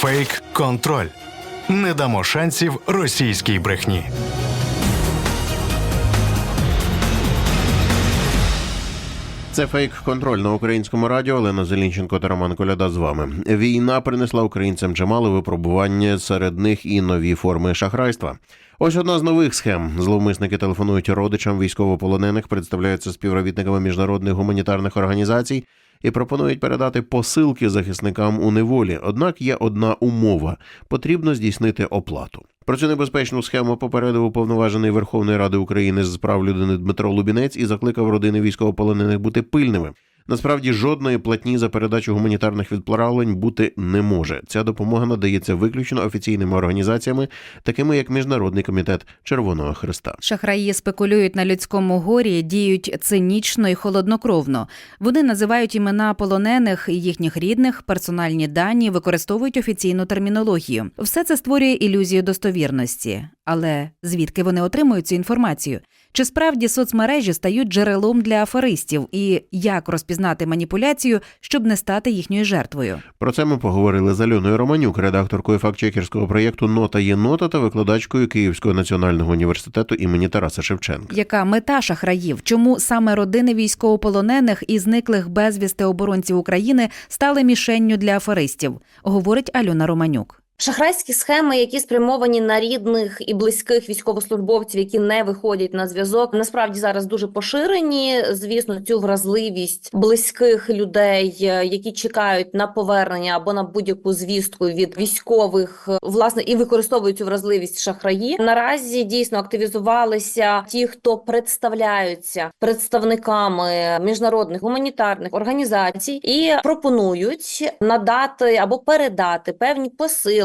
Фейк контроль. Не дамо шансів російській брехні. Це фейк контроль на українському радіо. Олена Зелінченко та Роман Коляда з вами. Війна принесла українцям чимало випробування, серед них і нові форми шахрайства. Ось одна з нових схем. Зловмисники телефонують родичам військовополонених, представляються співробітниками міжнародних гуманітарних організацій і пропонують передати посилки захисникам у неволі. Однак є одна умова: потрібно здійснити оплату. Про цю небезпечну схему попередив уповноважений Верховної Ради України з прав людини Дмитро Лубінець і закликав родини військовополонених бути пильними. Насправді жодної платні за передачу гуманітарних відправлень бути не може. Ця допомога надається виключно офіційними організаціями, такими як Міжнародний комітет Червоного Христа. Шахраї спекулюють на людському горі, діють цинічно і холоднокровно. Вони називають імена полонених і їхніх рідних, персональні дані, використовують офіційну термінологію. Все це створює ілюзію достовірності. Але звідки вони отримують цю інформацію? Чи справді соцмережі стають джерелом для аферистів? І як розпізнати маніпуляцію, щоб не стати їхньою жертвою? Про це ми поговорили з Альоною Романюк, редакторкою фактчекерського проєкту Нота є нота та викладачкою Київського національного університету імені Тараса Шевченка. Яка мета шахраїв? Чому саме родини військовополонених і зниклих безвісти оборонців України стали мішенню для аферистів? Говорить Альона Романюк. Шахрайські схеми, які спрямовані на рідних і близьких військовослужбовців, які не виходять на зв'язок, насправді зараз дуже поширені. Звісно, цю вразливість близьких людей, е, які чекають на повернення або на будь-яку звістку від військових, е, власне, і використовують цю вразливість шахраї. Наразі дійсно активізувалися ті, хто представляються представниками міжнародних гуманітарних організацій, і пропонують надати або передати певні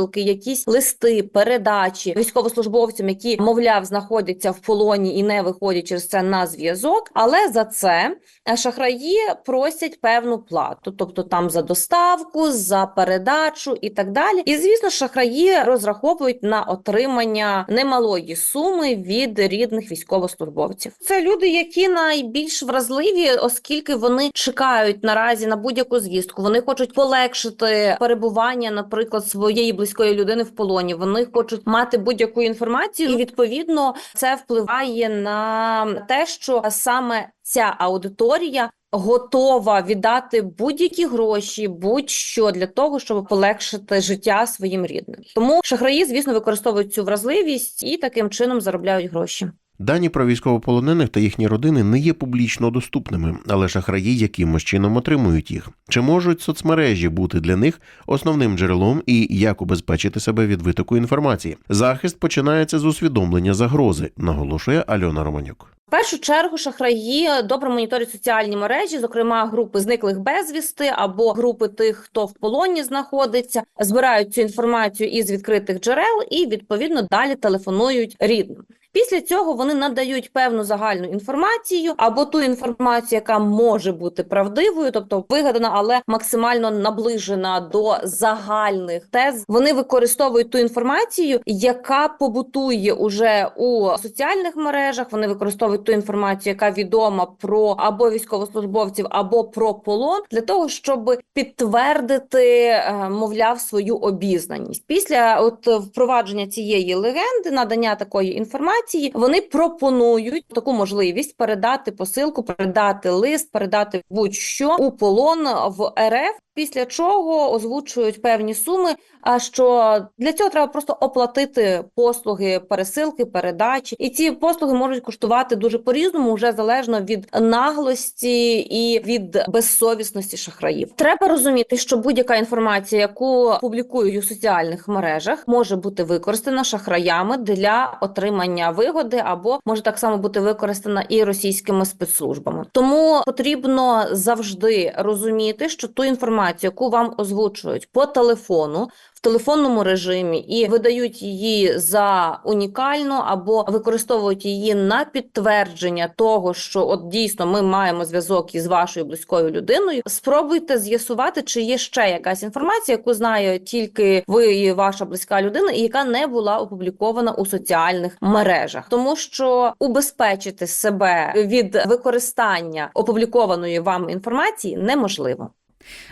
посилки, якісь листи, передачі військовослужбовцям, які мовляв знаходяться в полоні і не виходять через це на зв'язок. Але за це е, шахраї просять певну плату, тобто там за доставку, за передачу і так далі. І звісно, шахраї розраховують на отримання немалої суми від рідних військовослужбовців. Це люди, які найбільш вразливі, оскільки вони чекають наразі на будь-яку звістку. Вони хочуть полегшити перебування, наприклад, своєї близької людини в полоні. Вони хочуть мати будь-яку інформацію, і відповідно це впливає на те, що саме ця аудиторія. Готова віддати будь-які гроші, будь-що для того, щоб полегшити життя своїм рідним. Тому шахраї, звісно, використовують цю вразливість і таким чином заробляють гроші. Дані про військовополонених та їхні родини не є публічно доступними, але шахраї якимось чином отримують їх. Чи можуть соцмережі бути для них основним джерелом і як убезпечити себе від витоку інформації? Захист починається з усвідомлення загрози, наголошує Альона Романюк. В першу чергу шахраї добре моніторять соціальні мережі, зокрема групи зниклих безвісти або групи тих, хто в полоні знаходиться, збирають цю інформацію із відкритих джерел і відповідно далі телефонують рідним. Після цього вони надають певну загальну інформацію або ту інформацію, яка може бути правдивою, тобто вигадана, але максимально наближена до загальних тез. Вони використовують ту інформацію, яка побутує уже у соціальних мережах. Вони використовують ту інформацію, яка відома про або військовослужбовців, або про полон, для того, щоб підтвердити, е, мовляв, свою обізнаність. Після от впровадження цієї легенди, надання такої інформації, вони пропонують таку можливість передати посилку, передати лист, передати будь-що у полон в РФ. Після чого озвучують певні суми. А що для цього треба просто оплатити послуги пересилки, передачі, і ці послуги можуть коштувати дуже по-різному, вже залежно від наглості і від безсовісності шахраїв. Треба розуміти, що будь-яка інформація, яку публікують у соціальних мережах, може бути використана шахраями для отримання вигоди, або може так само бути використана і російськими спецслужбами. Тому потрібно завжди розуміти, що ту інформацію, яку вам озвучують по телефону. В телефонному режимі і видають її за унікальну або використовують її на підтвердження того, що от дійсно ми маємо зв'язок із вашою близькою людиною. Спробуйте з'ясувати, чи є ще якась інформація, яку знає тільки ви і ваша близька людина, і яка не була опублікована у соціальних мережах, тому що убезпечити себе від використання опублікованої вам інформації неможливо.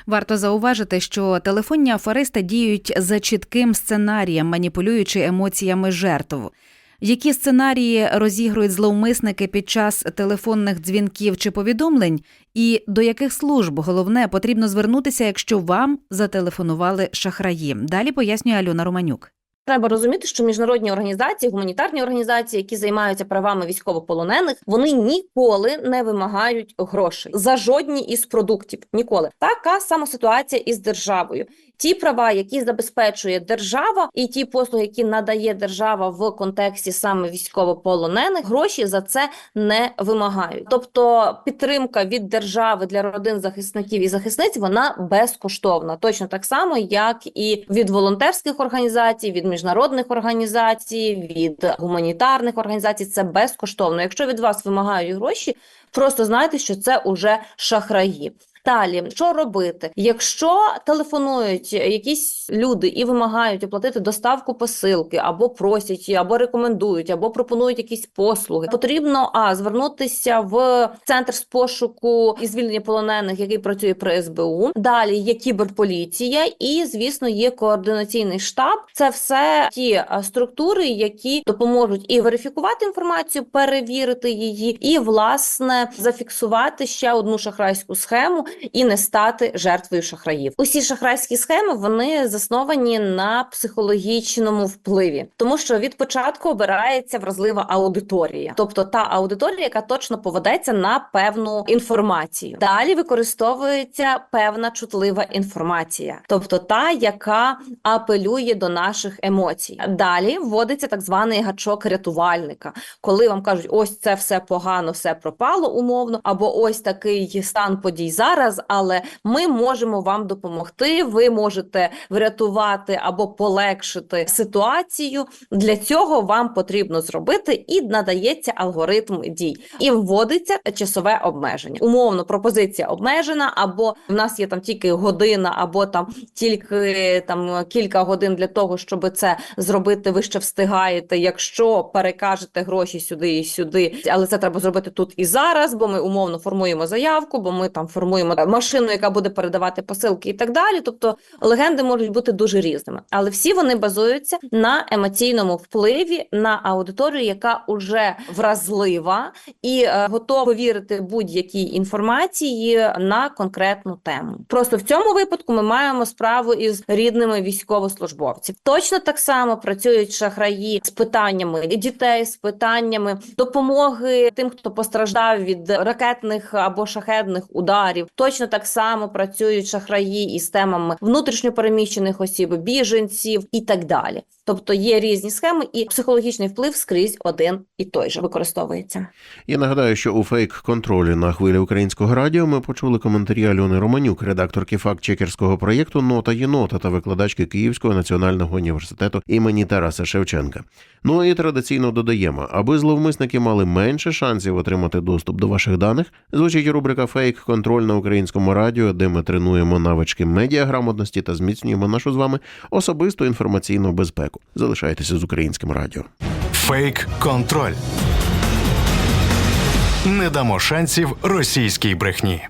Варто зауважити, що телефонні аферисти діють за чітким сценарієм, маніпулюючи емоціями жертв. Які сценарії розігрують зловмисники під час телефонних дзвінків чи повідомлень, і до яких служб головне потрібно звернутися, якщо вам зателефонували шахраї? Далі пояснює Альона Романюк. Треба розуміти, що міжнародні організації, гуманітарні організації, які займаються правами військовополонених, вони ніколи не вимагають грошей за жодні із продуктів. Ніколи така сама ситуація із державою. Ті права, які забезпечує держава, і ті послуги, які надає держава в контексті саме військовополонених, гроші за це не вимагають. Тобто підтримка від держави для родин захисників і захисниць вона безкоштовна, точно так само, як і від волонтерських організацій, від міжнародних організацій, від гуманітарних організацій. Це безкоштовно. Якщо від вас вимагають гроші, просто знайте, що це уже шахраї. Далі, що робити, якщо телефонують якісь люди і вимагають оплатити доставку посилки, або просять, або рекомендують, або пропонують якісь послуги, потрібно а звернутися в центр з пошуку і звільнення полонених, який працює при СБУ. Далі є кіберполіція, і звісно, є координаційний штаб. Це все ті структури, які допоможуть і верифікувати інформацію, перевірити її, і власне зафіксувати ще одну шахрайську схему і не стати жертвою шахраїв. Усі шахрайські схеми вони засновані на психологічному впливі, тому що від початку обирається вразлива аудиторія, тобто та аудиторія, яка точно поведеться на певну інформацію. Далі використовується певна чутлива інформація, тобто та, яка апелює до наших емоцій. Далі вводиться так званий гачок рятувальника, коли вам кажуть, ось це все погано, все пропало умовно, або ось такий стан подій зараз, але ми можемо вам допомогти. Ви можете врятувати або полегшити ситуацію. Для цього вам потрібно зробити і надається алгоритм дій, і вводиться часове обмеження. Умовно, пропозиція обмежена, або в нас є там тільки година, або там тільки там кілька годин для того, щоб це зробити. Ви ще встигаєте, якщо перекажете гроші сюди і сюди, але це треба зробити тут і зараз, бо ми умовно формуємо заявку, бо ми там формуємо машину, яка буде передавати посилки і так далі. Тобто легенди можуть бути дуже різними, але всі вони базуються на емоційному впливі на аудиторію, яка уже вразлива і е, готова повірити будь-якій інформації на конкретну тему. Просто в цьому випадку ми маємо справу із рідними військовослужбовців. Точно так само працюють шахраї з питаннями дітей, з питаннями допомоги тим, хто постраждав від ракетних або шахедних ударів. Точно так само працюють шахраї із темами внутрішньопереміщених осіб, біженців і так далі. Тобто є різні схеми, і психологічний вплив скрізь один і той же використовується. Я нагадаю, що у фейк-контролі на хвилі українського радіо ми почули коментарі Альони Романюк, редакторки факт-чекерського проєкту Нота єнота та викладачки Київського національного університету імені Тараса Шевченка. Ну і традиційно додаємо, аби зловмисники мали менше шансів отримати доступ до ваших даних. Звучить рубрика Фейк контроль на українському радіо, де ми тренуємо навички медіаграмотності та зміцнюємо нашу з вами особисту інформаційну безпеку. Залишайтеся з українським радіо. Фейк контроль. Не дамо шансів російській брехні.